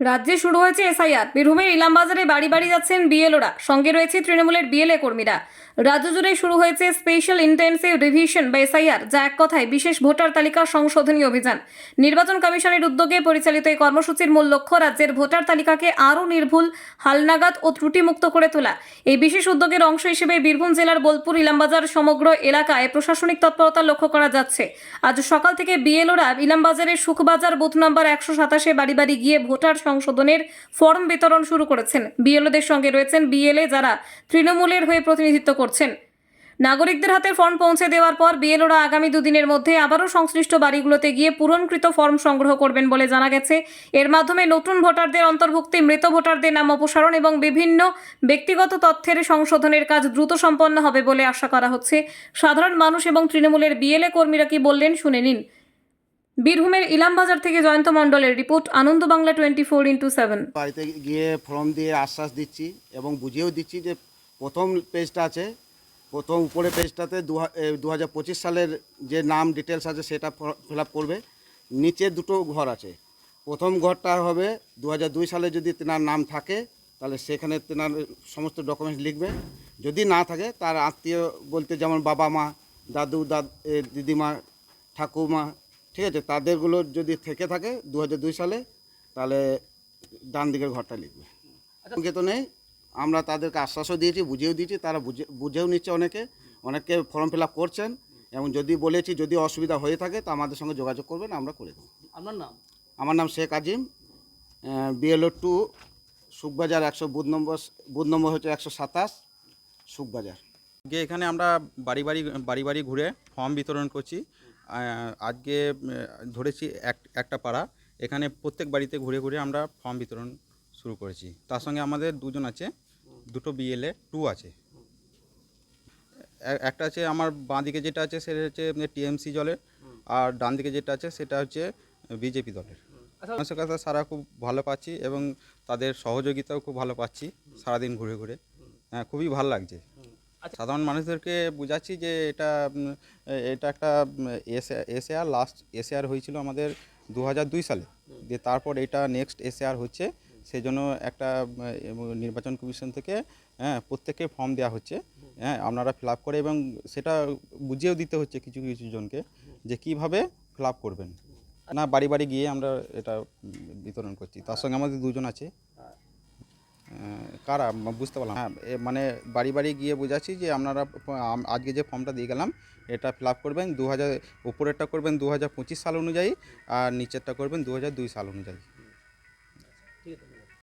রাজ্যে শুরু হয়েছে এসআইআর। বীরভূমের ইলামবাজারে বাড়ি বাড়ি যাচ্ছেন বিএলওরা। সঙ্গে রয়েছে তৃণমূলের বিএলএ কর্মীরা। রাজ্য জুড়ে শুরু হয়েছে স্পেশাল ইন্টেন্সিভ রিভিশন বা এসআইআর, যা এক কথায় বিশেষ ভোটার তালিকা সংশোধনী অভিযান। নির্বাচন কমিশনের উদ্যোগে পরিচালিত এই কর্মসূচির মূল লক্ষ্য রাজ্যের ভোটার তালিকাকে আরও নির্ভুল, হালনাগাদ ও ত্রুটিমুক্ত করে তোলা। এই বিশেষ উদ্যোগের অংশ হিসেবে বীরভূম জেলার বোলপুর, ইলামবাজার সমগ্র এলাকায় প্রশাসনিক তৎপরতা লক্ষ্য করা যাচ্ছে। আজ সকাল থেকে বিএলওরা ইলামবাজারের সুখবাজার বুথ নম্বর একশো সাতাশে বাড়ি বাড়ি গিয়ে ভোটার সংশোধনের ফর্ম বিতরণ শুরু করেছেন। বিএলওদের সঙ্গে রয়েছেন বিএলএ যারা তৃণমূলের হয়ে প্রতিনিধিত্ব করছেন। নাগরিকদের হাতে ফর্ম পৌঁছে দেওয়ার পর বিএলওরা আগামী দুদিনের মধ্যে আবারও সংশ্লিষ্ট বাড়িগুলোতে গিয়ে পূরণকৃত ফর্ম সংগ্রহ করবেন বলে জানা গেছে। এর মাধ্যমে নতুন ভোটারদের অন্তর্ভুক্তি, মৃত ভোটারদের নাম অপসারণ এবং বিভিন্ন ব্যক্তিগত তথ্যের সংশোধনের কাজ দ্রুত সম্পন্ন হবে বলে আশা করা হচ্ছে। সাধারণ মানুষ এবং তৃণমূলের বিএলএ কর্মীরা কি বললেন শুনে নিন। বীরভূমের ইলামবাজার থেকে জয়ন্ত মণ্ডলের report Ananda Bangla twenty four into seven বাড়িতে গিয়ে ফর্ম দিয়ে আশ্বাস দিচ্ছি এবং বুঝিয়েও দিচ্ছি যে প্রথম পেজটা আছে, প্রথম উপরে পেজটাতে দু হাজার পঁচিশ সালের যে নাম ডিটেলস আছে সেটা ফিল আপ করবে। নিচে দুটো ঘর আছে। প্রথম ঘরটা হবে দু হাজার দুই সালে যদি তেনার নাম থাকে, তাহলে সেখানে তেনার সমস্ত ডকুমেন্টস লিখবে। যদি না থাকে, তার আত্মীয় বলতে যেমন বাবা মা, দাদু, দাদ দিদিমা, ঠাকুমা ঠিক আছে তাদেরগুলো যদি থেকে থাকে দু হাজার দুই সালে তাহলে ডান দিকের ঘরটা লিখবে। অঙ্কে তো নেই আমরা তাদেরকে আশ্বাসও দিয়েছি বুঝিয়েও দিয়েছি তারা বুঝে বুঝেও নিচ্ছে অনেকে অনেকে ফর্ম ফিল আপ করছেন এবং যদি বলেছি যদি অসুবিধা হয়ে থাকে তো আমাদের সঙ্গে যোগাযোগ করবেন আমরা করে দেবো। আপনার নাম? আমার নাম শেখ আজিম বিএলও টু সুখবাজার একশো বুথ নম্বর বুথ নম্বর হচ্ছে একশো সাতাশ সুখবাজার। গিয়ে এখানে আমরা বাড়ি বাড়ি বাড়ি বাড়ি ঘুরে ফর্ম বিতরণ করছি। আজকে ধরেছি এক একটা পাড়া। এখানে প্রত্যেক বাড়িতে ঘুরে ঘুরে আমরা ফর্ম বিতরণ শুরু করেছি। তার সঙ্গে আমাদের দুজন আছে দুটো বিএলএ টু আছে। একটা আছে আমার বাঁ দিকে যেটা আছে সেটা হচ্ছে টিএমসি দলের আর ডান দিকে যেটা আছে সেটা হচ্ছে বিজেপি দলের। মানুষের কাছে সারা খুব ভালো পাচ্ছি এবং তাদের সহযোগিতাও খুব ভালো পাচ্ছি সারাদিন ঘুরে ঘুরে। হ্যাঁ খুবই ভালো লাগছে। সাধারণ মানুষদেরকে বোঝাচ্ছি যে এটা এটা একটা এসএআর লাস্ট এসএআর হয়েছিল আমাদের দু দুই সালে। দিয়ে তারপর এটা নেক্সট এসএআর হচ্ছে সেই জন্য একটা নির্বাচন কমিশন থেকে হ্যাঁ প্রত্যেককে ফর্ম দেওয়া হচ্ছে। হ্যাঁ আপনারা ফিল আপ করে এবং সেটা বুঝিয়েও দিতে হচ্ছে কিছু কিছু জনকে যে কীভাবে ফিল আপ করবেন। না বাড়ি বাড়ি গিয়ে আমরা এটা বিতরণ করছি। তার সঙ্গে আমাদের দুজন আছে। কারা? বুঝতে পারলাম। হ্যাঁ মানে বাড়ি বাড়ি গিয়ে বোঝাচ্ছি যে আপনারা আজকে যে ফর্মটা দিয়ে গেলাম, এটা ফিল আপ করবেন দু হাজার উপরেরটা করবেন দু হাজার পঁচিশ সাল অনুযায়ী আর নিচেরটা করবেন দু হাজার দুই সাল অনুযায়ী।